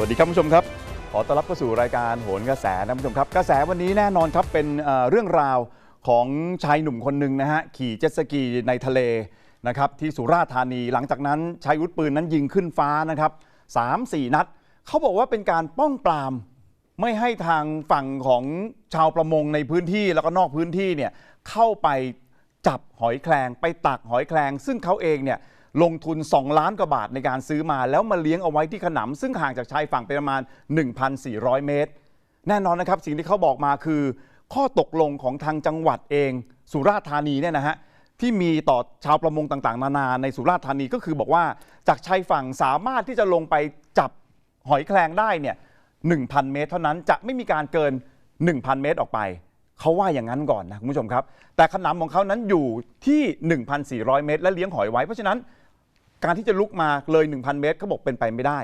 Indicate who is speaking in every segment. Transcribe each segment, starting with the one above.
Speaker 1: สวัสดีครับผู้ชมครับ ขอต้อนรับเข้าสู่รายการโหนกระแสนะคุณผู้ชมครับ กระแสวันนี้แน่นอนครับเป็นเรื่องราวของชายหนุ่มคนหนึ่งนะฮะขี่เจ็ตสกีในทะเลนะครับที่สุราษฎร์ธานีหลังจากนั้นใช้อาวุธปืนนั้นยิงขึ้นฟ้านะครับสามสี่นัด เขาบอกว่าเป็นการป้องปราม ไม่ให้ทางฝั่งของชาวประมงในพื้นที่แล้วก็นอกพื้นที่เนี่ยเข้าไปจับหอยแครงไปตักหอยแครงซึ่งเขาเองเนี่ย ลงทุน 2 ล้านกว่าบาทในการซื้อมา แล้วมาเลี้ยงเอาไว้ที่ขนำซึ่งห่างจากชายฝั่งไปประมาณ 1,400 เมตร แน่นอนนะครับสิ่งที่เขาบอกมาคือ ข้อตกลงของทางจังหวัดเอง สุราษฎร์ธานีเนี่ยนะฮะที่มีต่อชาวประมงต่างๆ นานาในสุราษฎร์ธานีก็คือบอกว่าจากชายฝั่งสามารถที่จะลงไปจับหอยแครงได้เนี่ย1,000 เมตร เท่านั้นจะไม่มีการเกิน 1,000 เมตรออกไป เขาว่าอย่างนั้นก่อนนะคุณผู้ชมครับ แต่ขนำของเขานั้นอยู่ที่ 1,400 เมตร และเลี้ยงหอยไว้ เพราะฉะนั้น การที่จะลุกมาเลย 1,000 เมตรเขาบอกเป็นไปไม่ได้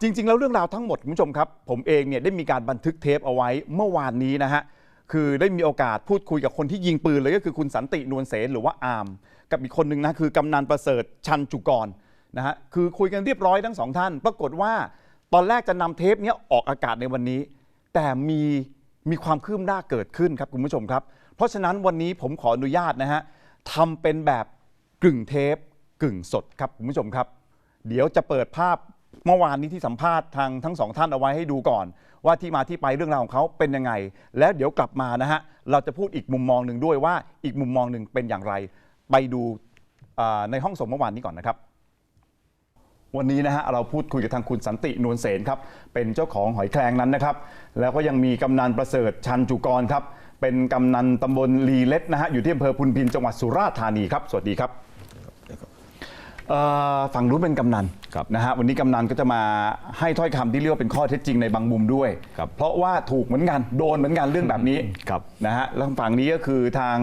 Speaker 1: จริง ๆ แล้วเรื่องราวทั้งหมดคุณผู้ชมครับ ผมเองเนี่ยได้มีการบันทึกเทปเอาไว้เมื่อวานนี้นะฮะคือได้มีโอกาสพูดคุยกับคนที่ยิงปืนเลยก็คือคุณสันตินวลเสนหรือว่าอาร์มกับอีกคนหนึ่งนะคือกำนันประเสริฐชันจุกรนะฮะคือคุยกันเรียบร้อยทั้งสองท่าน ปรากฏว่าตอนแรกจะนำเทปนี้ออกอากาศในวันนี้ แต่มีมีความคืบหน้าเกิดขึ้นครับคุณผู้ชมครับ เพราะฉะนั้นวันนี้ผมขออนุญาตนะฮะทำเป็นแบบกึ่งเทป กึ่งสดครับคุณผู้ชมครับ เดี๋ยวจะเปิดภาพเมื่อวานนี้ที่สัมภาษณ์ทางทั้งสองท่านเอาไว้ให้ดูก่อน ว่าที่มาที่ไปเรื่องราวของเขาเป็นยังไง แล้วเดี๋ยวกลับมานะฮะเราจะพูดอีกมุมมองหนึ่งด้วยว่าอีกมุมมองหนึ่งเป็นอย่างไร ไปดูในห้องส่งเมื่อวานนี้ก่อนนะครับ วันนี้นะฮะเราพูดคุยกับทางคุณสันตินวลเสนครับเป็นเจ้าของหอยแครงนั้นนะครับ แล้วก็ยังมีกำนันประเสริฐชันจุกรครับเป็นกำนันตำบลลีเล็ดนะฮะอยู่ที่อำเภอพุนพินจังหวัดสุราษฎร์ธานีครับสวัสดีครับ ฝั่งนู้นเป็นกำนัน
Speaker 2: ครับ
Speaker 1: นะฮะวันนี้กำนันก็จะมาให้ถ้อยคำที่เรียกว่าเป็นข้อเท็จจริงในบางมุมด้วย
Speaker 2: ครับ
Speaker 1: เพราะว่าถูกเหมือนกันโดนเหมือนกันเรื่องแบบนี้
Speaker 2: ครับ
Speaker 1: นะฮะแล้วฝั่งนี้ก็คือทาง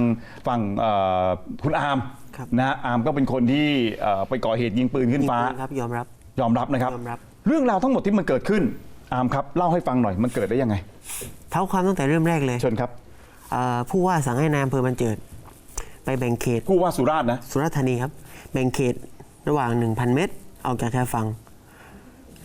Speaker 1: ฝั่งเอ่อคุณอาร์ม
Speaker 3: ครับ
Speaker 1: นะฮะอาร์มก็เป็นคนที่เอ่อไปก่อเหตุยิงปืนขึ้นฟ้า
Speaker 3: ยิงปืครับยอมรับ
Speaker 1: ยอมรับนะครับ
Speaker 3: ยอมรับ
Speaker 1: เรื่องราวทั้งหมดที่มันเกิดขึ้นอาร์มครับเล่าให้ฟังหน่อยมันเกิดได้ยังไง
Speaker 3: เท้าความตั้งแต่เริ่มแรกเลย
Speaker 1: เชิญครับ
Speaker 3: อ่าผู้ว่าสั่งให้นายอำเภอบรรเจิด ไปแบ่งเขต
Speaker 1: ผู้ว่าสุราษฎร์นะ
Speaker 3: สุราษฎร์ธานีครับ แบ่งเขต ระหว่าง 1,000 เมตร ออกจากชายฝั่ง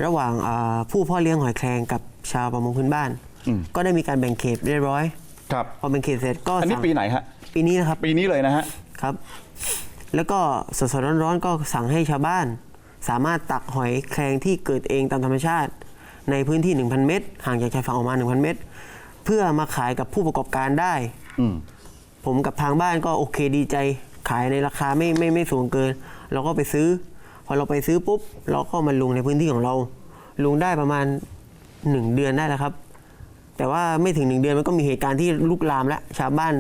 Speaker 3: ระหว่างอ่าผู้พ่อเลี้ยงหอยแครงกับชาวประมงพื้นบ้าน
Speaker 1: อืม
Speaker 3: ก็ได้มีการแบ่งเขตเรียบร้อย
Speaker 1: ครับ
Speaker 3: พอแบ่งเขตเสร็จก็
Speaker 1: อันนี้
Speaker 3: สั่ง
Speaker 1: ปีไหนฮะ
Speaker 3: ปีนี้นะครับ
Speaker 1: ปีนี้เลยนะฮะ
Speaker 3: ครับ แล้วก็สดๆร้อนๆก็สั่งให้ชาวบ้าน สามารถตักหอยแครงที่เกิดเองตามธรรมชาติ ในพื้นที่ 1,000 เมตร ห่างจากชายฝั่งออกมา 1,000 เมตร เพื่อมาขายกับผู้ประกอบการได้
Speaker 1: อืม
Speaker 3: ผมกับทางบ้านก็โอเคดีใจ ขายในราคาไม่ไม่ไม่สูงเกิน เราก็ไปซื้อ พอเราไปซื้อปุ๊บ เราก็มาลงในพื้นที่ของเรา ลงได้ประมาณ 1 เดือนได้แล้วครับ แต่ว่าไม่ถึง 1 เดือนมันก็มีเหตุการณ์ที่ลุกลามแล้วชาวบ้าน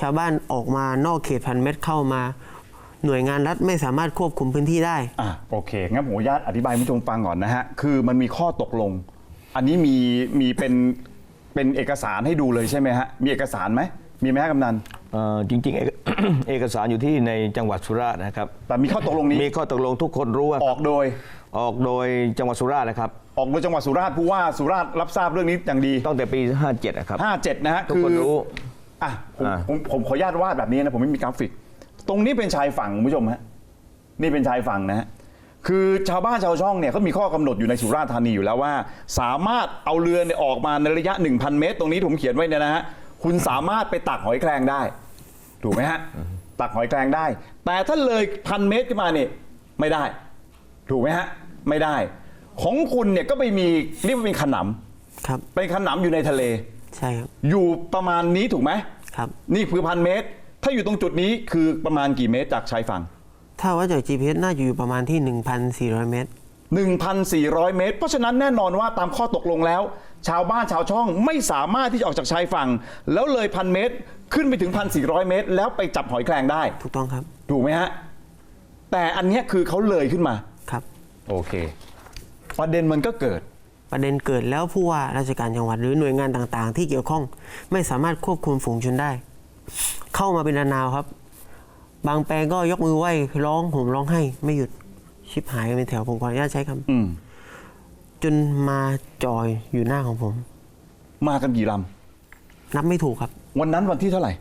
Speaker 3: ชาวบ้านออกมานอกเขตพันเมตรเข้ามาหน่วยงานรัฐไม่สามารถควบคุมพื้นที่ได้
Speaker 1: อะโอเค งั้นผมขออนุญาตอธิบายผู้ชมฟังก่อนนะฮะ คือมันมีข้อตกลง อันนี้มีมีเป็นเป็นเอกสารให้ดูเลยใช่ไหมฮะ มีเอกสารไหม มีไหมฮะกำนัน
Speaker 2: จริงๆเอกเอกสารอยู่ที่ในจังหวัดสุราษฎร์นะครับ
Speaker 1: แต่มีข้อตกลงนี้
Speaker 2: มีข้อตกลงทุกคนรู้ว่า
Speaker 1: ออกโดย
Speaker 2: ออกโดยจังหวัดสุราษฎร์นะครับ
Speaker 1: ออกโดยจังหวัดสุราษฎร์ผู้ว่าสุราษฎร์รับทราบเรื่องนี้อย่างดี
Speaker 2: ตั้งแต่ปี 57นะครับ
Speaker 1: 57 นะฮะ
Speaker 2: ทุกคนรู้
Speaker 1: อะผม
Speaker 2: อ่า
Speaker 1: ผมผมขออนุญาตวาดแบบนี้นะผมไม่มีกราฟิก ตรงนี้เป็นชายฝั่งคุณผู้ชมฮะนี่เป็นชายฝั่งนะฮะคือชาวบ้านชาวช่องเนี่ยเขามีข้อกำหนดอยู่ในสุราษฎร์ธานีอยู่แล้วว่า สามารถเอาเรือเนี่ยออกมาในระยะ 1,000 เมตร ตรงนี้ผมเขียนไว้เนี่ยนะฮะคุณสามารถไปตักหอยแครงได้ ถูกไหมฮะตักหอยแครงได้ แต่ถ้าเลยพันเมตรขึ้นมาเนี่ยไม่ได้ ถูกไหมฮะไม่ได้ ของคุณเนี่ยก็ไปมีเรียกว่าเป็นขนำ
Speaker 3: ครับ
Speaker 1: เป็นขนำอยู่ในทะเล
Speaker 3: ใช่ครับ
Speaker 1: อยู่ประมาณนี้ถูกไหม
Speaker 3: ครับ
Speaker 1: นี่คือพันเมตร ถ้าอยู่ตรงจุดนี้คือประมาณกี่เมตรจากชายฝั่ง
Speaker 3: ถ้าว่าจาก GPS น่าจะอยู่ประมาณที่ 1,400 เมตร
Speaker 1: 1,400 เมตร เพราะฉะนั้นแน่นอนว่าตามข้อตกลงแล้ว ชาวบ้านชาวช่องไม่สามารถที่จะออกจากชายฝั่ง แล้วเลยพันเมตรขึ้นไปถึง 1,400 เมตร แล้วไปจับหอยแครงได้
Speaker 3: ถูกต้องครับ
Speaker 1: ถูกไหมฮะ แต่อันเนี้ยคือเขาเลยขึ้นมา
Speaker 3: ครับ
Speaker 1: โอเค ประเด็นมันก็เกิด
Speaker 3: ประเด็นเกิดแล้วผู้ว่าราชการจังหวัดหรือหน่วยงานต่างๆ ที่เกี่ยวข้องไม่สามารถควบคุมฝูงชนได้ เข้ามาเป็นนาวๆครับ บางแปลงก็ยกมือไหว้ร้องห่มร้องไห้ไม่หยุด ชิบหายกันเป็นแถวผมขออนุญาตใช้คำ
Speaker 1: อืม
Speaker 3: จนมาจอยอยู่หน้าของผม
Speaker 1: มากันกี่ล
Speaker 3: นับไม่ถูกครับำ
Speaker 1: วันนั้นวันที่เท่าไหร่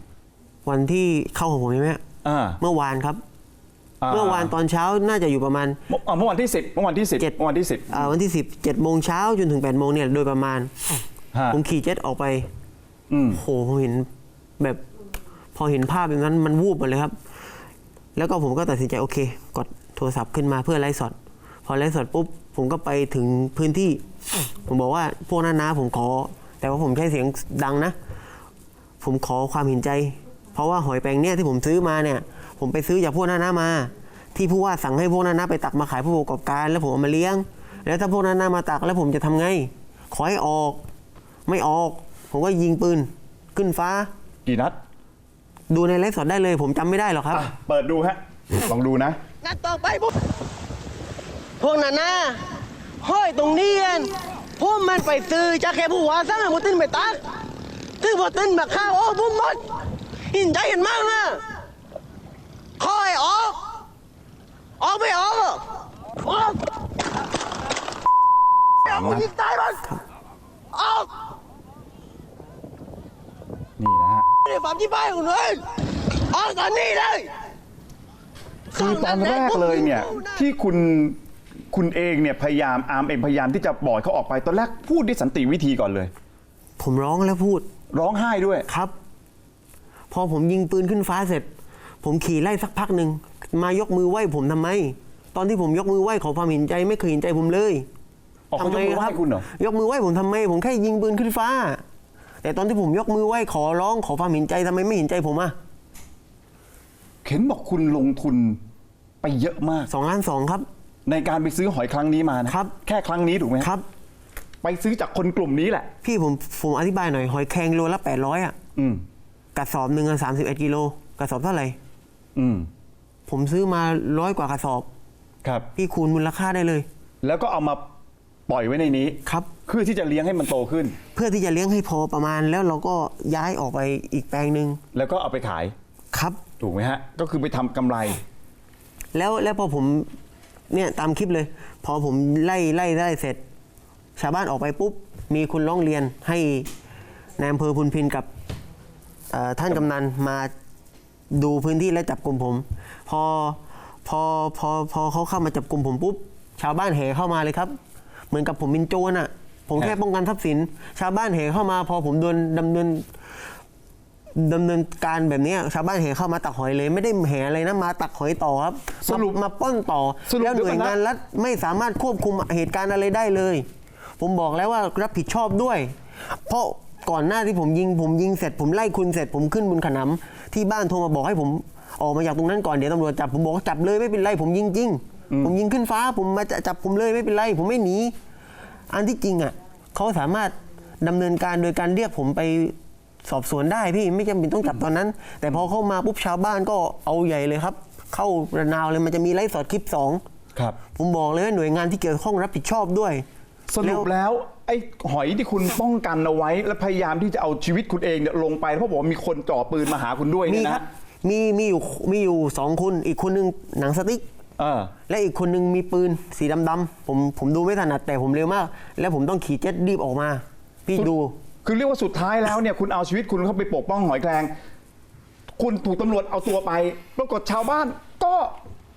Speaker 3: วันที่เข้าของผมใช่ไหมฮะ
Speaker 1: อ่า
Speaker 3: เมื่อวานครับ
Speaker 1: อ่า
Speaker 3: เมื่อวานตอนเช้าน่าจะอยู่ประมาณ
Speaker 1: เมื่ออ่าเมื่อวันที่10เมื่อวันที่10
Speaker 3: เจ็ด
Speaker 1: เมื่อวันที่
Speaker 3: อ่าวันที่ 10 7โมงเช้าจนถึง8โมงเนี่ยโดยประมาณ
Speaker 1: 10ฮะ
Speaker 3: ผมขี่เจ็ตออกไป
Speaker 1: อืม
Speaker 3: โหผมเห็นแบบพอเห็นภาพแบบนั้นมันวูบหมดเลยครับ แล้วก็ผมก็ตัดสินใจโอเค กด โทรศัพท์ขึ้นมาเพื่อไลฟ์สด พอไลฟ์สดปุ๊บผมก็ไปถึงพื้นที่ ผมบอกว่าพวกนั้นนะผมขอ แต่ว่าผมใช้เสียงดังนะ ผมขอความเห็นใจ เพราะว่าหอยแปลงเนี่ยที่ผมซื้อมาเนี่ย ผมไปซื้อจากพวกนั้นนะมา ที่ผู้ว่าสั่งให้พวกนั้นนะไปตักมาขายผู้ประกอบการ แล้วผมเอามาเลี้ยง แล้วถ้าพวกนั้นนะมาตักแล้วผมจะทำไง ขอให้ออก ไม่ออก ผมก็ยิงปืน ขึ้นฟ้า
Speaker 1: กี่นัด
Speaker 3: ดูในไลฟ์สดได้เลย ผมจำไม่ได้หรอกครับ
Speaker 1: อะเปิดดูฮะลองดูนะ
Speaker 4: นัดต่อไปพวกพวกนั้นนะห้อยตรงนี้กันพวกมันไปซื้อจากแค่ผู้ว่าสร้างให้พวกติ้นไปตักซึ่งพวกติ้นมาข้าวโอ้พวกหมดหินใจกันมากนะคอยออกออกไม่ออกอะออกไม่ออกกูยิงตายมันออก
Speaker 1: นี่นะฮะ
Speaker 4: ไม่ได้ความที่บ้านของหนูออกตอนนี้เลย
Speaker 1: คือตอนแรกเลยเนี่ยที่คุณคุณเองเนี่ยพยายามอาร์มเองพยายามที่จะบอยเขาออกไปตอนแรกพูดด้วยสันติวิธีก่อนเลย
Speaker 3: ผมร้องแล้วพูด
Speaker 1: ร้องไห้ด้วย
Speaker 3: ครับ พอผมยิงปืนขึ้นฟ้าเสร็จ ผมขี่ไล่สักพักหนึ่งมายกมือไหว้ผมทำไม ตอนที่ผมยกมือไหว้ขอความเห็นใจไม่เคยเห็นใจผมเลย
Speaker 1: ออกเขายกมือไหว้คุณเหรอ
Speaker 3: ยกมือไหว้ผมทำไม ผมแค่ยิงปืนขึ้นฟ้า แต่ตอนที่ผมยกมือไหว้ขอร้องขอความเห็นใจทำไมไม่เห็นใจผมอะ
Speaker 1: เข็นบอกคุณลงทุน ไปเยอะมาก
Speaker 3: สองล้านสองครับ
Speaker 1: ในการไปซื้อหอยครั้งนี้มานะครับ แค่ครั้งนี้ถูกไหม
Speaker 3: ครับ
Speaker 1: ไปซื้อจากคนกลุ่มนี้แหละ
Speaker 3: พี่ผมผมอธิบายหน่อยหอยแครงโลละแปดร้อยอะ
Speaker 1: อืม
Speaker 3: กระสอบหนึ่งสามสิบเอ็ดกิโลกระสอบเท่าไหร่
Speaker 1: อืม
Speaker 3: ผมซื้อมาร้อยกว่ากระสอบ
Speaker 1: ครับ
Speaker 3: พี่คูณมูลค่าได้เลย
Speaker 1: แล้วก็เอามาปล่อยไว้ในนี้
Speaker 3: ครับ
Speaker 1: เพื่อที่จะเลี้ยงให้มันโตขึ้น
Speaker 3: เพื่อที่จะเลี้ยงให้พอประมาณแล้วเราก็ย้ายออกไปอีกแปลงหนึ่ง
Speaker 1: แล้วก็เอาไปขาย
Speaker 3: ครับ
Speaker 1: ถูกไหมฮะ ก็คือไปทำกำไร
Speaker 3: แล้วแล้วพอผมเนี่ยตามคลิปเลย พอผมไล่ไล่ไล่เสร็จ ชาวบ้านออกไปปุ๊บ มีคุณร้องเรียนให้นายอำเภอพุนพินกับเอ่อท่านกำนันมาดูพื้นที่และจับกลุ่มผม พอพอพอพอเขาเข้ามาจับกลุ่มผมปุ๊บ ชาวบ้านแห่เข้ามาเลยครับ เหมือนกับผมเป็นโจรอะ ผมแค่
Speaker 1: ครับ
Speaker 3: ป้องกันทรัพย์สิน ชาวบ้านแห่เข้ามา พอผมโดนดำเนิน ดำเนินการแบบเนี้ยชาวบ้านแห่เข้ามาตักหอยเลย ไม่ได้แห่อะไรนะมาตักหอยต่อครับ
Speaker 1: สรุป
Speaker 3: มามาปล้นต่อ
Speaker 1: สรุป
Speaker 3: แล้วหน่วย
Speaker 1: เดี๋ยวก่อนนะ
Speaker 3: งานรัฐไม่สามารถควบคุมเหตุการณ์อะไรได้เลย ผมบอกแล้วว่ารับผิดชอบด้วย เพราะก่อนหน้าที่ผมยิง ผมยิงเสร็จ ผมไล่คุณเสร็จผมขึ้นบนขนำที่บ้านโทรมาบอกให้ผมออกมาจากตรงนั้นก่อนเดี๋ยวตำรวจจับผมบอกว่าจับเลยไม่เป็นไรผมยิงจริงผมยิงขึ้นฟ้าผมมาจะจับผมเลยไม่เป็นไรผมไม่หนีอันที่จริงอะเขาสามารถดำเนินการโดยการเรียกผมไป สอบสวนได้พี่ไม่จำเป็นต้องจับตอนนั้น แต่พอเข้ามาปุ๊บชาวบ้านก็เอาใหญ่เลยครับ เข้าระนาวเลยมันจะมีไลฟ์สดคลิปสอง
Speaker 1: ครับ
Speaker 3: ผมบอกเลยว่าหน่วยงานที่เกี่ยวข้องรับผิดชอบด้วย
Speaker 1: สรุปแล้วไอ้หอยที่คุณป้องกันเอาไว้ และพยายามที่จะเอาชีวิตคุณเองเนี่ยลงไปเพราะบอกว่ามีคนจ่อปืนมาหาคุณด้วย
Speaker 3: มี
Speaker 1: เนี่ย
Speaker 3: ครั
Speaker 1: นะ
Speaker 3: บมีมีอยู่มีอยู่สองคนอีกคนนึงหนังสติ๊ก
Speaker 1: เออ
Speaker 3: และอีกคนนึงมีปืนสีดำๆผมผมดูไม่ถนัดแต่ผมเร็วมาก แล้วผมต้องขี่เจ็ตรีบออกมา พี่ดู
Speaker 1: คือเรียกว่าสุดท้ายแล้วเนี่ยคุณเอาชีวิตคุณเข้าไปปกป้องหอยแครงคุณถูกตำรวจเอาตัวไป ปรากฏชาวบ้านก็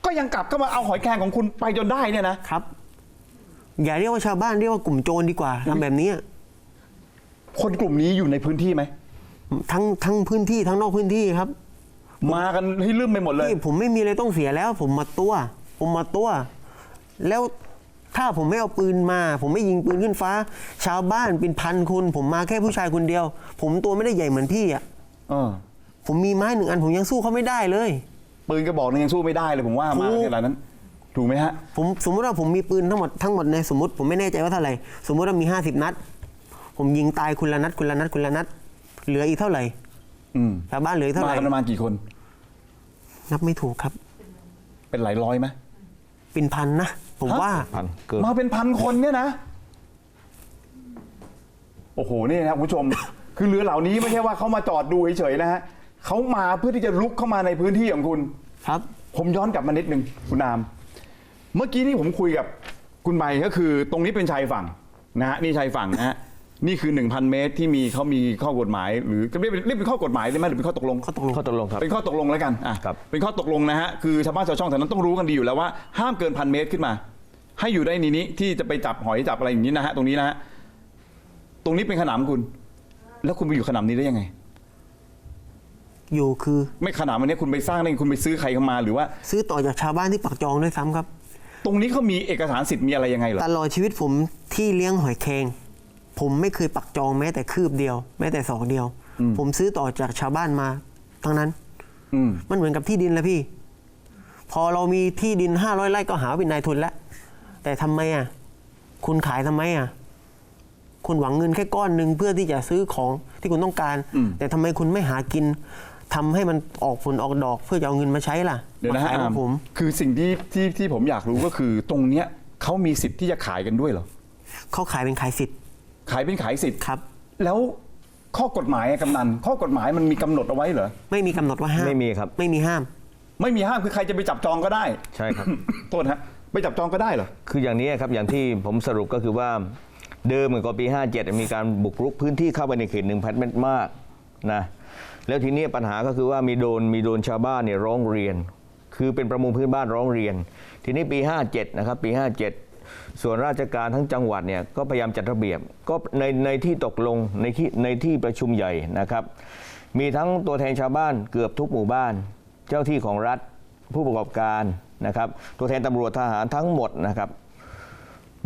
Speaker 1: ก็ยังกลับเข้ามาเอาหอยแครงของคุณไปจนได้เนี่ยนะครับ
Speaker 3: อย่าเรียกว่าชาวบ้านเรียกว่ากลุ่มโจรดีกว่าทำแบบนี้
Speaker 1: คนกลุ่มนี้อยู่ในพื้นที่ไหม
Speaker 3: ทั้งทั้งพื้นที่ทั้งนอกพื้นที่ครับ
Speaker 1: มากันให้ลืมไปหมดเลย
Speaker 3: พี่ผมไม่มีอะไรต้องเสียแล้ว ผมมาตัว ผมมาตัว แล้ว ถ้าผมไม่เอาปืนมา ผมไม่ยิงปืนขึ้นฟ้า ชาวบ้านเป็นพันคน ผมมาแค่ผู้ชายคนเดียว ผมตัวไม่ได้ใหญ่เหมือนพี่อะ
Speaker 1: เออ
Speaker 3: ผมมีไม้หนึ่งอันผมยังสู้เขาไม่ได้เลย
Speaker 1: ปืนกระบอกนึงยังสู้ไม่ได้เลยผมว่ามา
Speaker 3: ถูก
Speaker 1: ขนาดนั้น ถูกไหมฮะ
Speaker 3: ผมสมมติว่าผมมีปืนทั้งหมดทั้งหมดในสมมติผมไม่แน่ใจว่าเท่าไหร่สมมติว่ามี 50 นัด ผมยิงตายคุณละนัดคุณละนัดคุณละนัด เหลืออีกเท่าไหร่
Speaker 1: อืม
Speaker 3: ชาวบ้านเหลืออีกเท่าไห
Speaker 1: มา
Speaker 3: ร่
Speaker 1: กันประมาณกี่คน
Speaker 3: นับไม่ถูกครับ
Speaker 1: เป็นหลายร้อยไหม
Speaker 3: เป็นพันนะ ผม
Speaker 1: ฮะ
Speaker 3: ว่า
Speaker 2: พันเกิน
Speaker 1: มาเป็นพันคนเนี่ยนะ โอ้โหนี่นะคุณผู้ชม คือเรือเหล่านี้ไม่ใช่ว่าเขามาจอดดูเฉยๆนะฮะเขามาเพื่อที่จะลุกเข้ามาในพื้นที่ของคุณ
Speaker 3: ครับ
Speaker 1: ผมย้อนกลับมานิดนึงคุณนาม เมื่อกี้นี่ผมคุยกับคุณใบก็คือ ตรงนี้เป็นชายฝั่งนะฮะนี่ชายฝั่งนะฮะ นี่คือ 1,000 เมตรที่มีเขามีข้อกฎหมาย หรือเรียกเป็นเรียกเป็นข้อกฎหมายได้ไหมหรือเป็นข้อตกลง
Speaker 3: ข้อตกลง
Speaker 2: ข้อตกลงครับ
Speaker 1: เป็นข้อตกลงแล้วกันอะ
Speaker 2: ครับ
Speaker 1: เป็นข้อตกลงนะฮะคือชาวบ้านชาวช่องแถวนั้นต้องรู้กันดีอยู่แล้วว่าห้ามเกินพันเมตรขึ้นมา ให้อยู่ได้ในนี้ที่จะไปจับหอยจับอะไรอย่างนี้นะฮะตรงนี้นะฮะตรงนี้เป็นขนามคุณ แล้วคุณไปอยู่ขนามนี้ได้ยังไง
Speaker 3: อยู่คือ
Speaker 1: ไม่ขนามอันนี้คุณไปสร้างได้ไงคุณไปซื้อใครเข้ามาหรือว่า
Speaker 3: ซื้อต่อจากชาวบ้านที่ปักจองด้วยซ้ำครับ
Speaker 1: ตรงนี้เขามีเอกสารสิทธิ์มีอะไรยังไงเหรอ
Speaker 3: ตลอดชีวิตผมที่เลี้ยงหอยแครง ผมไม่เคยปักจองแม้แต่คืบเดียว แม้แต่สองเดียว ผมซื้อต่อจากชาวบ้านมา ทั้งนั้น
Speaker 1: อืม
Speaker 3: มันเหมือนกับที่ดินแหละพี่ พอเรามีที่ดินห้าร้อยไร่ก็หาว่าเป็นนายทุนแล้ว แต่ทำไมอะ คุณขายทำไมอะ คุณหวังเงินแค่ก้อนหนึ่งเพื่อที่จะซื้อของที่คุณต้องการ
Speaker 1: อืม
Speaker 3: แต่ทำไมคุณไม่หากินทำให้มันออกผลออกดอกเพื่อจะเอาเงินมาใช้ล่ะ
Speaker 1: เดี๋ยวนะ
Speaker 3: มา
Speaker 1: ฮะ
Speaker 3: ขาย
Speaker 1: อา
Speaker 3: กั
Speaker 1: ร์
Speaker 3: บ
Speaker 1: ม
Speaker 3: ผม
Speaker 1: คือสิ่งที่ที่ที่ผมอยากรู้ก็คือตรงเนี้ยเขามีสิทธิ์ที่จะขายกันด้วยเหรอ
Speaker 3: เขาขายเป็นขายสิทธิ์
Speaker 1: ขายเป็นขายสิทธิ์
Speaker 3: ครับ
Speaker 1: แล้วข้อกฎหมายอะกำนัน ข้อกฎหมายมันมีกำหนดเอาไว้เหรอ
Speaker 3: ไม่มีกำหนดว่าห้าม
Speaker 2: ไม่มีครับ
Speaker 3: ไม่มีห้าม
Speaker 1: ไม่มีห้ามคือใครจะไปจับจองก็ได้
Speaker 2: ใช่ครับ
Speaker 1: โทษฮะไปจับจองก็ได้เหรอ
Speaker 2: คืออย่างนี้ครับอย่างที่ผมสรุปก็คือว่าเดิมเหมือนกับปี 57 มีการบุกรุกพื้นที่เข้าไปในเขตหนึ่งพันเมตรมากนะแล้วทีนี้ปัญหาก็คือว่ามีโดนมีโดนชาวบ้านเนี่ยร้องเรียน คือเป็นประมงพื้นบ้านร้องเรียน ทีนี้ปี 57 นะครับ ปี 57 ส่วนราชการทั้งจังหวัดเนี่ยก็พยายามจัดระเบียบ ก็ในในที่ตกลงในที่ในที่ประชุมใหญ่นะครับ มีทั้งตัวแทนชาวบ้านเกือบทุกหมู่บ้าน เจ้าที่ของรัฐผู้ประกอบการนะครับตัวแทนตำรวจทหารทั้งหมดนะครับ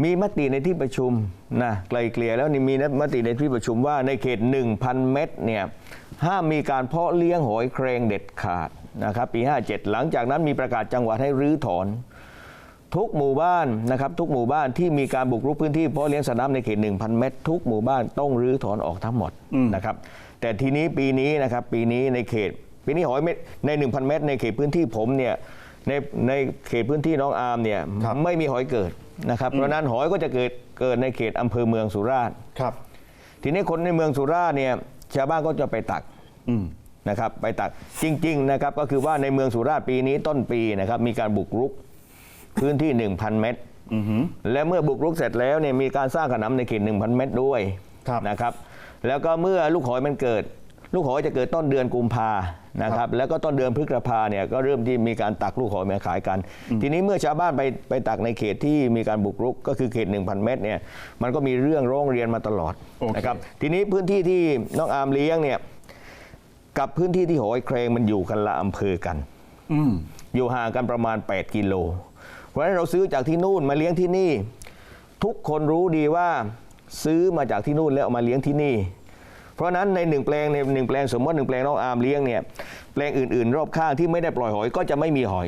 Speaker 2: มีมติในที่ประชุมนะไกลเกลี่ยแล้วนี่มีมติในที่ประชุมว่าในเขต 1,000 เมตรเนี่ยห้ามมีการเพาะเลี้ยงหอยแครงเด็ดขาดนะครับปี 57 หลังจากนั้นมีประกาศจังหวัดให้รื้อถอน ทุกหมู่บ้านนะครับทุกหมู่บ้านที่มีการบุกรุกพื้นที่เพาะเลี้ยงสัตว์น้ำในเขต 1,000 เมตร ทุกหมู่บ้านต้องรื้อถอนออกทั้งหมดนะครับแต่ทีนี้ปีนี้นะครับปีนี้ในเขตปีนี้หอยเม็ดใน 1,000 เมตร ในเขตพื้นที่ผมเนี่ยในในเขตพื้นที่น้องอาร์มเนี่ย
Speaker 1: ครับ
Speaker 2: ไม่มีหอยเกิดนะครับเพราะฉะนั้นหอยก็จะเกิดเกิดในเขตอำเภอเมืองสุราษฎร์
Speaker 1: ครับ
Speaker 2: ทีนี้คนในเมืองสุราษฎร์เนี่ยชาวบ้านก็จะไปตัก
Speaker 1: อืม
Speaker 2: นะครับไปตักจริง ๆ นะครับก็คือว่าในเมืองสุราษฎร์ปีนี้ต้นปีนะครับมีการบุกรุก พื้นที่ 1,000 เมตร
Speaker 1: อือหือ
Speaker 2: และเมื่อบุกรุกเสร็จแล้วเนี่ยมีการสร้างขนำในเขต1,000 เมตรด้วย
Speaker 1: ครับ
Speaker 2: นะครับ แล้วก็เมื่อลูกหอยมันเกิด ลูกหอยจะเกิดต้นเดือนกุมภานะครับ แล้วก็ต้นเดือนพฤษภาเนี่ยก็เริ่มที่มีการตักลูกหอยมาขายกัน ทีนี้เมื่อชาวบ้านไปไปตักในเขตที่มีการบุกรุกก็คือเขต 1,000 เมตรเนี่ยมันก็มีเรื่องร้องเรียนมาตลอด
Speaker 1: โอเค
Speaker 2: นะครับ ทีนี้พื้นที่ที่น้องอาร์มเลี้ยงเนี่ยกับพื้นที่ที่หอยแครงมันอยู่กันละอำเภอกัน
Speaker 1: อืม
Speaker 2: อยู่ห่างกันประมาณ 8 กิโล เพราะฉะนั้นเราซื้อจากที่นู่นมาเลี้ยงที่นี่ ทุกคนรู้ดีว่าซื้อมาจากที่นู่นแล้วเอามาเลี้ยงที่นี่ เพราะฉะนั้นในหนึ่งแปลงในหนึ่งแปลงสมมติหนึ่งแปลงน้องอาร์มเลี้ยงเนี่ยแปลงอื่นๆ รอบข้างที่ไม่ได้ปล่อยหอยก็จะไม่มีหอย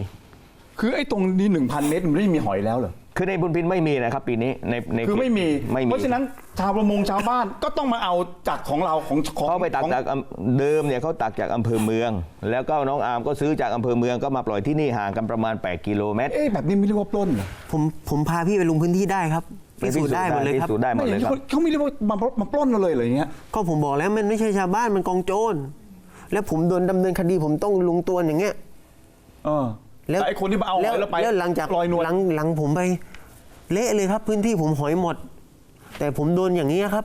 Speaker 1: คือไอ้ตรงนี้หนึ่งพันเมตรมันไม่มีหอยแล้วเหรอ
Speaker 2: คือในบุญพินไม่มีนะครับปีนี้ในใน
Speaker 1: คือไม่มี
Speaker 2: ไม่มี
Speaker 1: เพราะฉะนั้นชาวประมงชาวบ้านก็ต้องมาเอาจากของเราของของ
Speaker 2: เขาไปตัก
Speaker 1: ของ
Speaker 2: จากอำเดิมเนี่ยเขาตักจากอำเภอเมือง แล้วก็น้องอาร์มก็ซื้อจากอำเภอเมืองก็มาปล่อยที่นี่ห่างกันประมาณ 8 กิโลเมตร
Speaker 1: เอ๊ะแบบนี้ไม่เรียกว่าปล้นเหรอ
Speaker 3: ผมผมพาพี่ไปลงพื้นที่ได้ครับพิสูจน์ได้หมดเลยครับ
Speaker 2: พิสูจน์ได้หม
Speaker 1: ไม่
Speaker 2: ด
Speaker 1: อ
Speaker 2: เล
Speaker 1: ย่าง
Speaker 2: ย
Speaker 1: นี้
Speaker 2: ครับ
Speaker 1: เขาไม่เรียกว่ามามาปล้นเราเลยเหรออย่างเงี้ย
Speaker 3: ก็ผมบอกแล้วมันไม่ใช่ชาวบ้านมันกองโจรแล้วผมโดนดำเนินคดีผมต้องลุงตัวอย่างเงี้ย
Speaker 1: เออ
Speaker 3: แล้ว
Speaker 1: แต่ไอ้คนที่มาเอาหอยแล้วไป
Speaker 3: แล้วหลังจาก
Speaker 1: ลอยนวล
Speaker 3: หลังหลังผมไป เละเลยครับ พื้นที่ผมหอยหมด แต่ผมโดนอย่างนี้ยครับ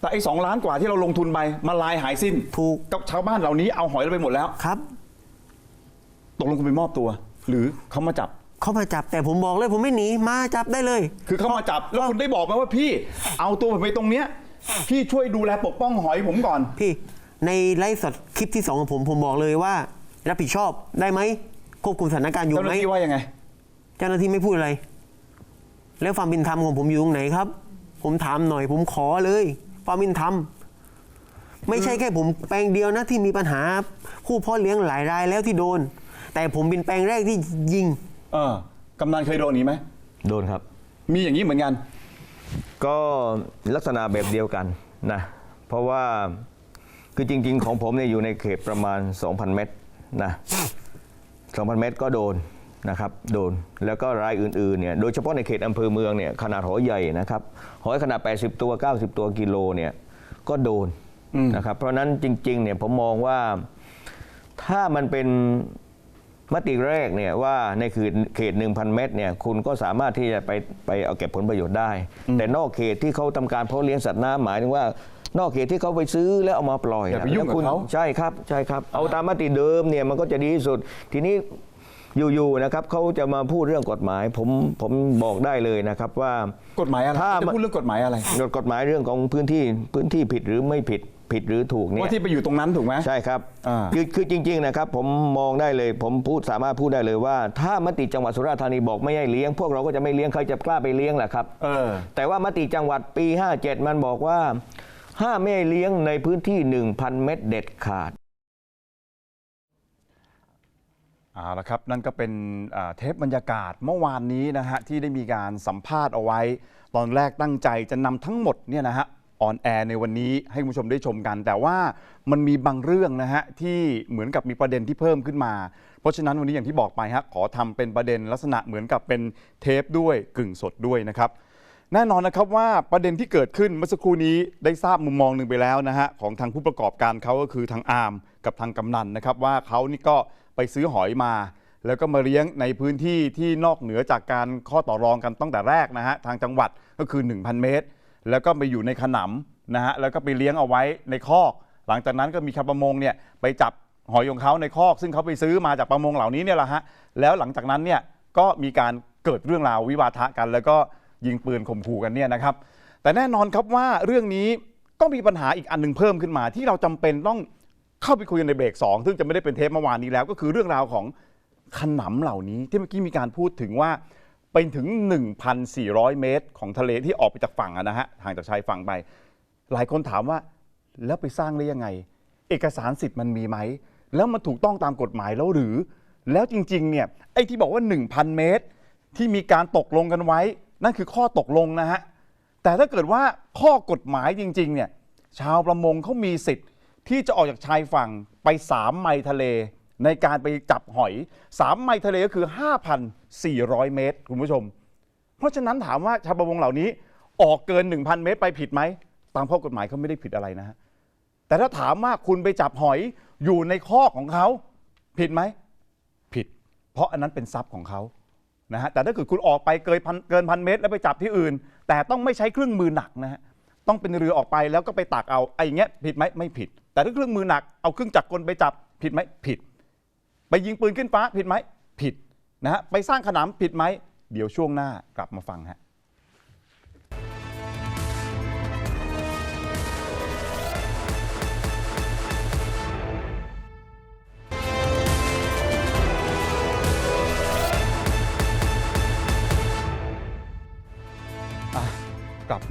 Speaker 1: แต่ไอ้สองล้านกว่าที่เราลงทุนไปมาลายหายสิ้น
Speaker 3: ถูก
Speaker 1: กับชาวบ้านเหล่านี้เอาหอยเราไปหมดแล้ว
Speaker 3: ครับ
Speaker 1: ตกลงคุณไปมอบตัว หรือเขามาจับ
Speaker 3: เขามาจับแต่ผมบอกเลยผมไม่หนีมาจับได้เลย
Speaker 1: คือเขามาจับแล้วคุณได้บอกไหมว่าพี่ เอาตัวผมไปตรงเนี้ยพี่ช่วยดูแลปกป้องหอยผมก่อน
Speaker 3: พี่ ในไลฟ์สดคลิปที่สองของผมผมบอกเลยว่า รับผิดชอบได้ไหม ควบคุมสถานการณ์อยู่
Speaker 1: เจ้าห
Speaker 3: ไหม
Speaker 1: น้าที่ว่ายังไง
Speaker 3: เจ้าหน้าที่ไม่พูดอะไร แล้วความเป็นธรรมของผมอยู่ตรงไหนครับ ผมถามหน่อย ผมขอเลย ความเป็นธรรมไม่ใช่แค่ผมแปลงเดียวนะที่มีปัญหา ผู้เพ่อเลี้ยงหลายรายแล้วที่โดน แต่ผมเป็นแปลงแรกที่ยิง
Speaker 1: เออกำนันเคยโดนอย่างนี้ไหม
Speaker 2: โดนครับ
Speaker 1: มีอย่างนี้เหมือนกัน
Speaker 2: ก็ลักษณะแบบเดียวกันนะเพราะว่าคือจริง ๆ ของผมเนี่ยอยู่ในเขตประมาณ 2,000 เมตรนะ 2,000 เมตรก็โดนนะครับโดนแล้วก็รายอื่นๆเนี่ยโดยเฉพาะในเขตอำเภอเมืองเนี่ยขนาดหอยใหญ่นะครับหอยขนาด 80 ตัว 90 ตัวกิโลเนี่ยก็โดนนะครับเพราะนั้นจริงๆเนี่ยผมมองว่าถ้ามันเป็นมติแรกเนี่ยว่าในเขตเขต 1,000 เมตรเนี่ยคุณก็สามารถที่จะไปไปเอาเก็บผลประโยชน์ได้ แต่นอกเขตที่เขาทำการเพาะเลี้ยงสัตว์น้ำหมายถึงว่า นอกเขตที่เขาไปซื้อแล้วเอามาปล่อย
Speaker 1: อย่าไปยุ่งกับ
Speaker 2: แล้วคุณ
Speaker 1: เขา
Speaker 2: ใช่ครับใช่ครับ เอาตามมติเดิมเนี่ยมันก็จะดีที่สุด ทีนี้อยู่ๆนะครับเขาจะมาพูดเรื่องกฎหมาย ผมผมบอกได้เลยนะครับว่า
Speaker 1: กฎหมายอะไร
Speaker 2: ถ้า
Speaker 1: จะพูดเรื่องกฎหมายอะไร
Speaker 2: กฎหมายเรื่องของพื้นที่พื้นที่ผิดหรือไม่ผิดผิดหรือถูกเนี่ย
Speaker 1: ว่าที่ไปอยู่ตรงนั้นถูกไหม
Speaker 2: ใช่ครับ
Speaker 1: อ่า
Speaker 2: คือคือจริง ๆ นะครับ ผมมองได้เลย ผมพูดสามารถพูดได้เลยว่า ถ้ามติจังหวัดสุราษฎร์ธานีบอกไม่ให้เลี้ยง พวกเราก็จะไม่เลี้ยงใครจะกล้าไปเลี้ยงล่ะครับ
Speaker 1: เออ
Speaker 2: แต่ว่ามติจังหวัดปี 57 มันบอกว่า ห้ามไม่เลี้ยงในพื้นที่ 1,000 เมตรเด็ดขาด
Speaker 1: เอาละครับนั่นก็เป็นเทปบรรยากาศเมื่อวานนี้นะฮะที่ได้มีการสัมภาษณ์เอาไว้ ตอนแรกตั้งใจจะนำทั้งหมดเนี่ยนะฮะออนแอร์ในวันนี้ให้คุณผู้ชมได้ชมกัน แต่ว่ามันมีบางเรื่องนะฮะที่เหมือนกับมีประเด็นที่เพิ่มขึ้นมา เพราะฉะนั้นวันนี้อย่างที่บอกไปฮะขอทำเป็นประเด็นลักษณะเหมือนกับเป็นเทปด้วยกึ่งสดด้วยนะครับ แน่นอนนะครับว่าประเด็นที่เกิดขึ้นเมื่อสักครู่นี้ได้ทราบมุมมองหนึ่งไปแล้วนะฮะของทางผู้ประกอบการเขาก็คือทางอาร์มกับทางกำนันนะครับว่าเขานี่ก็ไปซื้อหอยมา แล้วก็มาเลี้ยงในพื้นที่ที่นอกเหนือจากการข้อต่อรองกันตั้งแต่แรกนะฮะทางจังหวัดก็คือ 1,000 เมตร แล้วก็ไปอยู่ในขนำนะฮะแล้วก็ไปเลี้ยงเอาไว้ในคอก หลังจากนั้นก็มีชาวประมงเนี่ยไปจับหอยของเขาในคอก ซึ่งเขาไปซื้อมาจากประมงเหล่านี้เนี่ยแหละฮะแล้วหลังจากนั้นเนี่ยก็มีการเกิดเรื่องราววิวาทะกัน แล้วก็ ยิงปืนข่มขู่กันเนี่ยนะครับ แต่แน่นอนครับว่าเรื่องนี้ก็มีปัญหาอีกอันหนึงเพิ่มขึ้นมา ที่เราจำเป็นต้องเข้าไปคุยกันในเบรกสองซึ่งจะไม่ได้เป็นเทปเมื่อวานนี้แล้ว ก็คือเรื่องราวของขนำเหล่านี้ที่เมื่อกี้มีการพูดถึงว่าเป็นถึง 1,400 เมตร ของทะเลที่ออกไปจากฝั่งนะฮะห่างจากชายฝั่งไป หลายคนถามว่าแล้วไปสร้างได้ยังไง เอกสารสิทธิ์มันมีไหม แล้วมันถูกต้องตามกฎหมายแล้วหรือ แล้วจริงๆเนี่ยไอ้ที่บอกว่า 1,000 เมตร ที่มีการตกลงกันไว้ นั่นคือข้อตกลงนะฮะแต่ถ้าเกิดว่าข้อกฎหมายจริง ๆ เนี่ย ชาวประมงเขามีสิทธิ์ที่จะออกจากชายฝั่งไป3ไมล์ทะเล ในการไปจับหอย3ไมล์ทะเลก็คือ 5,400 เมตร คุณผู้ชม เพราะฉะนั้นถามว่าชาวประมงเหล่านี้ออกเกิน 1,000 เมตรไปผิดไหมตามข้อกฎหมายเขาไม่ได้ผิดอะไรนะฮะแต่ถ้าถามว่าคุณไปจับหอยอยู่ในคอกของเขาผิดไหมผิด เพราะอันนั้นเป็นทรัพย์ของเขา นะฮะแต่ถ้าเกิดคุณออกไปเกินพันเกินพันเมตร แล้วไปจับที่อื่น แต่ต้องไม่ใช้เครื่องมือหนักนะฮะต้องเป็นเรือออกไปแล้วก็ไปตักเอาไอ้อย่างเงี้ยผิดไหมไม่ผิด แต่ถ้าเครื่องมือหนักเอาเครื่องจักรกลไปจับผิดไหมผิด ไปยิงปืนขึ้นฟ้าผิดไหมผิดนะฮะไปสร้างขนามผิดไหมเดี๋ยวช่วงหน้ากลับมาฟังฮะอะ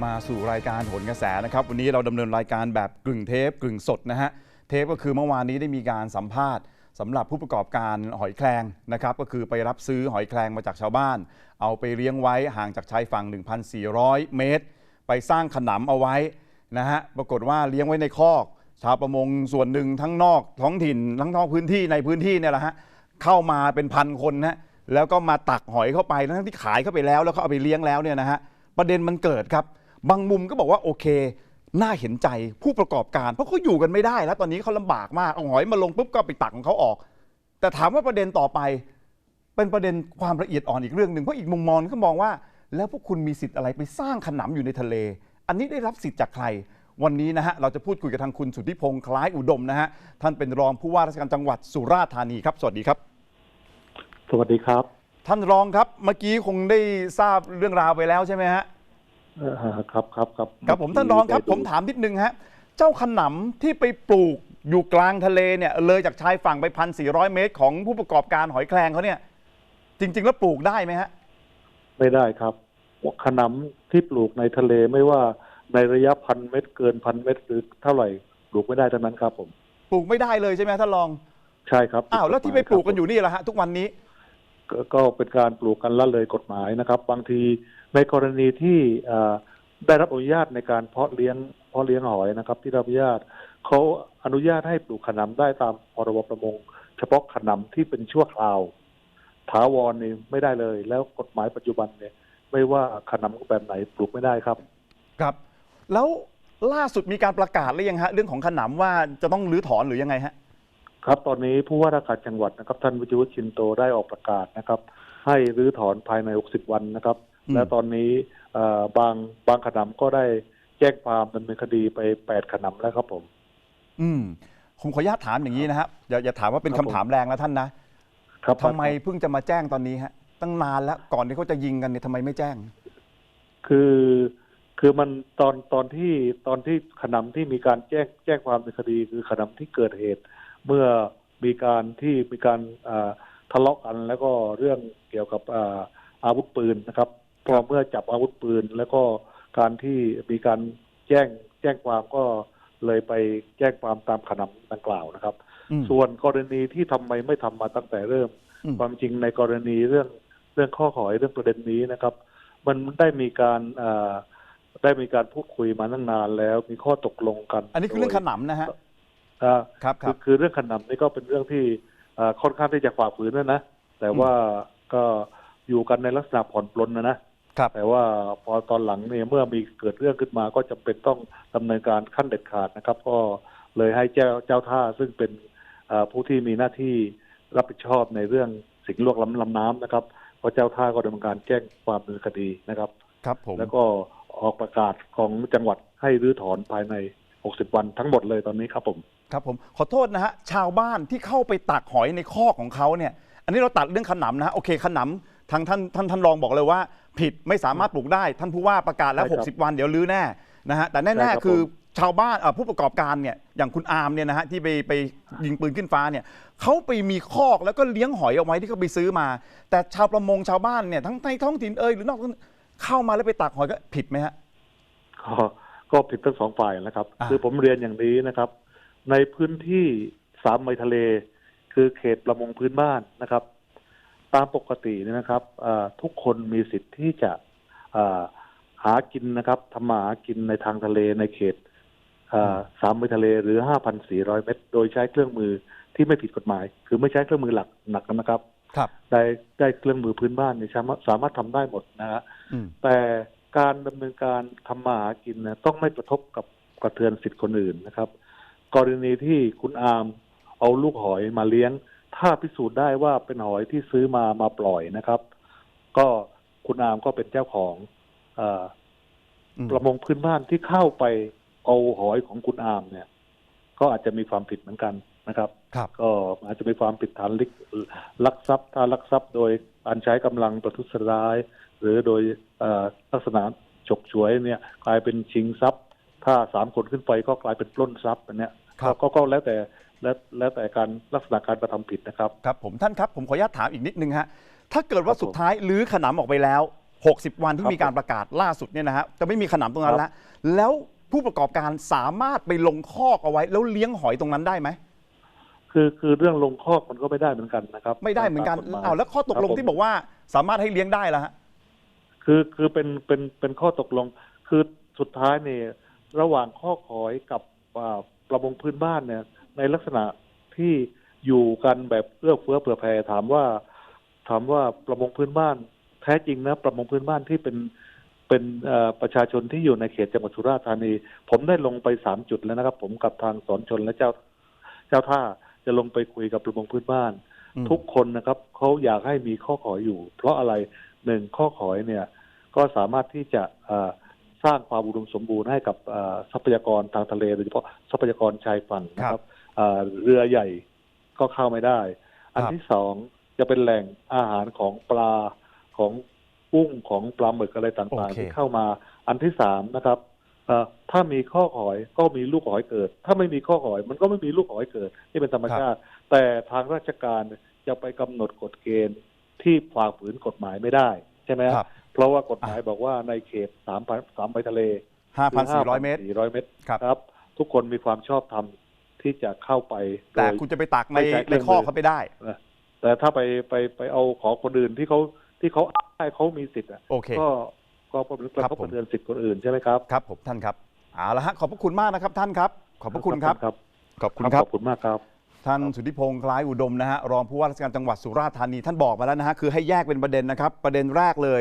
Speaker 1: มาสู่รายการโหนกระแสนะครับ วันนี้เราดำเนินรายการแบบกึ่งเทปกึ่งสดนะฮะเทปก็คือเมื่อวานนี้ได้มีการสัมภาษณ์สำหรับผู้ประกอบการหอยแครงนะครับก็คือไปรับซื้อหอยแครงมาจากชาวบ้าน เอาไปเลี้ยงไว้ห่างจากชายฝั่ง 1,400 เมตร ไปสร้างขนำเอาไว้นะฮะปรากฏว่าเลี้ยงไว้ในคอก ชาวประมงส่วนหนึ่งทั้งนอกท้องถิ่นทั้งนอกพื้นที่ในพื้นที่เนี่ยแหละฮะเข้ามาเป็นพันคนนะแล้วก็มาตักหอยเข้าไปทั้งที่ขายเข้าไปแล้วแล้วเขาเอาไปเลี้ยงแล้วเนี่ยนะฮะประเด็นมันเกิดครับ บางมุมก็บอกว่าโอเค น่าเห็นใจผู้ประกอบการ เพราะเขาอยู่กันไม่ได้แล้วตอนนี้เขาลำบากมากเอาหอยมาลงปุ๊บก็ไปตักของเขาออก แต่ถามว่าประเด็นต่อไป เป็นประเด็นความละเอียดอ่อนอีกเรื่องหนึ่งเพราะอีกมุมมองก็มองว่า แล้วพวกคุณมีสิทธิ์อะไรไปสร้างขนำอยู่ในทะเล อันนี้ได้รับสิทธิ์จากใคร วันนี้นะฮะเราจะพูดคุยกับทางคุณสุทธิพงษ์คล้ายอุดมนะฮะท่านเป็นรองผู้ว่าราชการจังหวัดสุราษฎร์ธานีครับสวัสดีครับ
Speaker 5: สวัสดีครับ
Speaker 1: ท่านรองครับเมื่อกี้คงได้ทราบเรื่องราวไปแล้วใช่ไหมฮะ
Speaker 5: เอ่อครับครับครับ
Speaker 1: ครับผมท่านรองครับ
Speaker 5: ได้ดู
Speaker 1: ผมถามนิดนึงฮะเจ้าขนำที่ไปปลูกอยู่กลางทะเลเนี่ยเลยจากชายฝั่งไปพันสี่ร้อยเมตร ของผู้ประกอบการหอยแครงเขาเนี่ย จริง ๆ แล้วปลูกได้ไหมฮะ
Speaker 5: ไม่ได้ครับขนำที่ปลูกในทะเลไม่ว่าในระยะพันเมตรเกินพันเมตร หรือเท่าไหร่ปลูกไม่ได้ทั้งนั้นครับผม
Speaker 1: ปลูกไม่ได้เลยใช่ไหมท่านรอง
Speaker 5: ใช่ครับ
Speaker 1: อ้าวแล้วที่ไปปลูกกันอยู่นี่แหละฮะทุกวันนี้
Speaker 5: ก็เป็นการปลูกกันละเลยกฎหมายนะครับ บางทีในกรณีที่ได้รับอนุญาตในการเพาะเลี้ยงเพาะเลี้ยงหอยนะครับ ที่รับอนุญาตเขาอนุญาตให้ปลูกขนำได้ตามพรบประมง เฉพาะขนำที่เป็นชั่วคราวถาวรนี่ไม่ได้เลย แล้วกฎหมายปัจจุบันเนี่ย ไม่ว่าขนำแบบไหนปลูกไม่ได้ครับ
Speaker 1: ครับ แล้วล่าสุดมีการประกาศหรือยังฮะเรื่องของขนำว่าจะต้องรื้อถอนหรือยังไงฮะ
Speaker 5: ครับตอนนี้ผู้ว่าราชการจังหวัดนะครับ ท่านวิจวุฒิชินโตได้ออกประกาศนะครับ ให้รื้อถอนภายใน 60 วันนะครับ
Speaker 1: อืม
Speaker 5: และตอนนี้เอ่อบางบางขนำก็ได้แจ้งความดำเนินคดีไป 8 ขนำแล้วครับผม
Speaker 1: อืมผมขออนุญาตถามอย่างนี้นะครับอย่าอย่าถามว่าเป็น
Speaker 5: ค
Speaker 1: คำ
Speaker 5: รับผม
Speaker 1: ถามแรงนะท่านนะครับทำไมเพิ่งจะมาแจ้งตอนนี้ฮะ ตั้งนานแล้วก่อนที่เขาจะยิงกันเนี่ยทำไมไม่แจ้ง
Speaker 5: คือคือมันตอนตอนที่ตอนที่ขนำที่มีการแจ้งแจ้งความในคดีคือขนำที่เกิดเหตุ เมื่อมีการที่มีการอ่าทะเลาะกัน แล้วก็เรื่องเกี่ยวกับอ่าอาวุธปืนนะครับพอเมื่อจับอาวุธปืน แล้วก็การที่มีการแจ้งแจ้งความก็เลยไปแจ้งความตามขนำดังกล่าวนะครับ
Speaker 1: อืม
Speaker 5: ส่วนกรณีที่ทำไมไม่ทำมาตั้งแต่เริ่ม
Speaker 1: อืม
Speaker 5: ความจริงในกรณีเรื่องเรื่องข้อขอเรื่องประเด็นนี้นะครับ มันได้มีการอ่าได้มีการพูดคุยมาตั้งนานแล้วมีข้อตกลงกัน
Speaker 1: อันนี้คือเรื่องข
Speaker 5: โดย
Speaker 1: นำนะฮะ
Speaker 5: อ่า
Speaker 1: ครับค
Speaker 5: คื
Speaker 1: รั
Speaker 5: อบคือเรื่องขนำนี่ก็เป็นเรื่องที่อ่าค่อนข้างที่จะฝ่าฝืนนะนะ แต่ว่าก็อยู่กันในลักษณะผ่อนปลนนะนะ
Speaker 1: ครับ
Speaker 5: แต่ว่าพอตอนหลังเนี่ยเมื่อมีเกิดเรื่องขึ้นมาก็จำเป็นต้องดำเนินการขั้นเด็ดขาดนะครับ ก็เลยให้เจ้าเจ้าท่าซึ่งเป็นอ่าผู้ที่มีหน้าที่รับผิดชอบในเรื่องสิ่งลวกล้ำลำน้ำนะครับเพราะเจ้าท่าก็ดำเนินการแจ้งความดำเนินคดีนะครับ
Speaker 1: ครับผม
Speaker 5: แล้วก็ออกประกาศของจังหวัดให้รื้อถอนภายใน 60 วันทั้งหมดเลยตอนนี้ครับผม
Speaker 1: ครับผมขอโทษนะฮะชาวบ้านที่เข้าไปตักหอยในคอกของเขาเนี่ยอันนี้เราตัดเรื่องขนำนะฮะโอเคขนำทางท่านท่านท่านรองบอกเลยว่า ผิดไม่สามารถปลูกได้ ท่านผู้ว่าประกาศแล้ว
Speaker 5: ใช่ครับ
Speaker 1: 60 วันเดี๋ยวลื้อแน่นะฮะแต่
Speaker 5: ใช่
Speaker 1: แน่
Speaker 5: ครับ
Speaker 1: ๆคือ
Speaker 5: ผม
Speaker 1: ชาวบ้านเอ่อผู้ประกอบการเนี่ยอย่างคุณอาร์มเนี่ยนะฮะที่ไปไปยิงปืนขึ้นฟ้าเนี่ยเขาไปมีคอกแล้วก็เลี้ยงหอยเอาไว้ที่เขาไปซื้อมา แต่ชาวประมงชาวบ้านเนี่ยทั้งในท้องถิ่นเอยหรือนอกท้องถิ่นเข้ามาแล้วไปตักหอยก็ผิดไหมฮะ
Speaker 5: ก็ก็ผิดทั้งสองฝ่ายนะครับ
Speaker 1: อ่า
Speaker 5: คือผมเรียนอย่างนี้นะครับ ในพื้นที่สามไมล์ทะเล คือเขตประมงพื้นบ้านนะครับ ตามปกติเนี่ยนะครับอ่าทุกคนมีสิทธิ์ที่จะอ่าหากินนะครับทำมาหากินในทางทะเลในเขตอ่าสามไมล์ทะเลหรือ5,400เมตร โดยใช้เครื่องมือที่ไม่ผิดกฎหมาย คือไม่ใช้เครื่องมือหลักหนักนะครับ
Speaker 1: ครับ
Speaker 5: ได้ได้เครื่องมือพื้นบ้านเนี่ยสามารถสามารถทำได้หมดนะฮะ
Speaker 1: อืม
Speaker 5: แต่การดำเนินการทำมาหากินนะต้องไม่กระทบกับกระเทือนสิทธิคนอื่นนะครับ กรณีที่คุณอามเอาลูกหอยมาเลี้ยง ถ้าพิสูจน์ได้ว่าเป็นหอยที่ซื้อมามาปล่อยนะครับ ก็คุณอามก็เป็นเจ้าของเออ
Speaker 1: อืม
Speaker 5: ประมงพื้นบ้านที่เข้าไปเอาหอยของคุณอามเนี่ย ก็อาจจะมีความผิดเหมือนกันนะครับ
Speaker 1: ครับ
Speaker 5: ก็อาจจะมีความผิดฐานลิกลักทรัพย์ถ้าลักทรัพย์ โดยการใช้กำลังประทุษร้าย หรือโดยเอ่อลักษณะฉกฉวยเนี่ยกลายเป็นชิงทรัพย์ ถ้าสามคนขึ้นไปก็กลายเป็นปล้นทรัพย์อันเนี้ย
Speaker 1: ครับ
Speaker 5: ก็ก็แล้วแต่แล้วแล้วแต่การลักษณะการกระทำผิดนะครับ
Speaker 1: ครับผมท่านครับผมขออนุญาตถามอีกนิดนึงฮะถ้าเกิดว่า
Speaker 5: ครับผม
Speaker 1: สุดท้ายลื้อขนำออกไปแล้ว 60 วันที่
Speaker 5: ครับ
Speaker 1: มีการประกาศล่าสุดเนี่ยนะฮะจะไม่มีขนำตรงนั้น
Speaker 5: ครั
Speaker 1: แล้ว
Speaker 5: บ
Speaker 1: แล้วผู้ประกอบการสามารถไปลงคอกเอาไว้ แล้วเลี้ยงหอยตรงนั้นได้ไหม
Speaker 5: คือคือเรื่องลงคอกมันก็ไม่ได้เหมือนกันนะครับ
Speaker 1: ไม่ได้เหมือนกัน
Speaker 5: ตากฎหมย
Speaker 1: เอาแล้วข้อตกลง
Speaker 5: ครับผม
Speaker 1: ที่บอกว่าสามารถให้เลี้ยงได้แล้วฮะ
Speaker 5: คือคือเป็นเป็นเป็นข้อตกลงคือสุดท้ายเนี่ย ระหว่างข้อขอยกับอ่าประมงพื้นบ้านเนี่ย ในลักษณะที่อยู่กันแบบเอื้อเฟื้อเผื่อแผ่ถามว่า ถามว่าประมงพื้นบ้าน แท้จริงนะประมงพื้นบ้านที่เป็นเป็นเอ่อประชาชนที่อยู่ในเขตจังหวัดสุราษฎร์ธานี ผมได้ลงไปสามจุดแล้วนะครับ ผมกับทางสอนชนและเจ้าเจ้าท่าจะลงไปคุยกับประมงพื้นบ้าน
Speaker 1: อืม
Speaker 5: ทุกคนนะครับเขาอยากให้มีข้อขออยู่ เพราะอะไรหนึ่งข้อขอเนี่ย ก็สามารถที่จะเอ่อ สร้างความอุดมสมบูรณ์ให้กับเอ่อทรัพยากรทางทะเลโดยเฉพาะทรัพยากรชายฝั่งนะครับเอ่อเรือใหญ่ก็เข้าไม่ได้ อันที่สองจะเป็นแหล่งอาหารของปลาของกุ้งของปลาหมึกอะไรต่าง
Speaker 1: โอ
Speaker 5: ๆ
Speaker 1: เค
Speaker 5: ที่เข้ามา อันที่สามนะครับเอ่อถ้ามีข้อหอยก็มีลูกหอยเกิด ถ้าไม่มีข้อหอยมันก็ไม่มีลูกหอยเกิดนี่เป็นธรรมชาติ แต่ทางราชการจะไปกำหนดกฎเกณฑ์ที่ฝ่าฝืนกฎหมายไม่ได้ใช่ไหมฮะ
Speaker 1: ครับ
Speaker 5: เพราะว่ากฎหมายบอกว่าในเขตสามสามใบทะเล
Speaker 1: 5,400 เมตร
Speaker 5: สี่ร้อยเมตร
Speaker 1: ครับ
Speaker 5: ครับ ทุกคนมีความชอบธรรมที่จะเข้าไปโด
Speaker 1: แต่
Speaker 5: ย
Speaker 1: คุณจะไปตักใน
Speaker 5: ไม่ใช้เครื่
Speaker 1: ใน
Speaker 5: อง
Speaker 1: คอก
Speaker 5: มือ
Speaker 1: เขาไปได้
Speaker 5: นะแต่ถ้าไปไปไปเอาของคนอื่นที่เขาที่เขาอ้างได้เขามีสิทธิ์อะ
Speaker 1: โอเค
Speaker 5: ก็ก็เป็นกระ
Speaker 1: ครับ
Speaker 5: ทบ
Speaker 1: ผม
Speaker 5: กระเทือนสิทธิ์คนอื่นใช่ไหมครับ
Speaker 1: ครับผมท่านครับเอาละฮะขอบพระคุณมากนะครับท่านครับ ขอบพระคุณครับ
Speaker 5: ครับ
Speaker 1: ขอบคุณครับ
Speaker 5: ขอบคุณมากครับ
Speaker 1: ท่านสุทธิพงษ์คล้ายอุดมนะฮะรองผู้ว่าราชการจังหวัดสุราษฎร์ธานีท่านบอกมาแล้วนะฮะคือให้แยกเป็นประเด็นนะครับ ประเด็นแรกเลย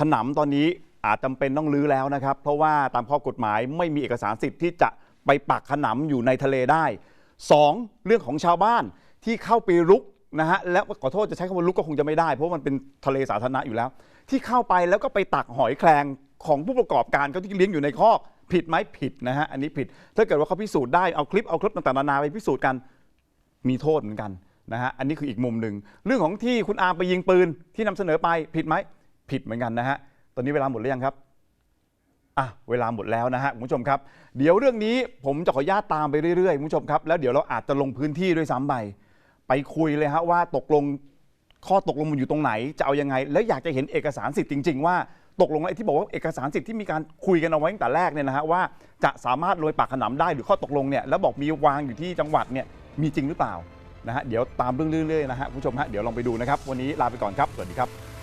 Speaker 1: ขนำตอนนี้อาจจำเป็นต้องลื้อแล้วนะครับ เพราะว่าตามข้อกฎหมายไม่มีเอกสารสิทธิ์ที่จะไปปักขนำอยู่ในทะเลได้สองเรื่องของชาวบ้านที่เข้าไปรุกนะฮะและขอโทษจะใช้คำว่าลุกก็คงจะไม่ได้ เพราะมันเป็นทะเลสาธารณะอยู่แล้ว ที่เข้าไปแล้วก็ไปตักหอยแครงของผู้ประกอบการเขาที่เลี้ยงอยู่ในคอกผิดไหมผิดนะฮะอันนี้ผิด ถ้าเกิดว่าเขาพิสูจน์ได้เอาคลิปเอาคลิปต่างๆนานาไปพิสูจน์กันมีโทษเหมือนกันนะฮะอันนี้คืออีกมุมหนึ่งเรื่องของที่คุณอาไปยิงปืนที่นำเสนอไปผิดไหม ผิดเหมือนกันนะฮะ ตอนนี้เวลาหมดหรือยังครับ อะ เวลาหมดแล้วนะฮะคุณผู้ชมครับ เดี๋ยวเรื่องนี้ผมจะขออนุญาตตามไปเรื่อยๆคุณผู้ชมครับ แล้วเดี๋ยวเราอาจจะลงพื้นที่ด้วยซ้ำไป ไปคุยเลยฮะว่าตกลงข้อตกลงมันอยู่ตรงไหน จะเอายังไง แล้วอยากจะเห็นเอกสารสิทธิ์จริง ๆ ว่าตกลงไอ้ที่บอกว่าเอกสารสิทธิ์ที่มีการคุยกันเอาไว้ตั้งแต่แรกเนี่ยนะฮะว่าจะสามารถโรยปากขนำได้หรือข้อตกลงเนี่ยแล้วบอกมีวางอยู่ที่จังหวัดเนี่ยมีจริงหรือเปล่านะฮะเดี๋ยวตามเรื่องเรื่อยๆนะฮะคุณผู้ชมฮะเดี๋ยวลองไปดูนะครับ วันนี้ลาไปก่อนครับสวัสดีครับ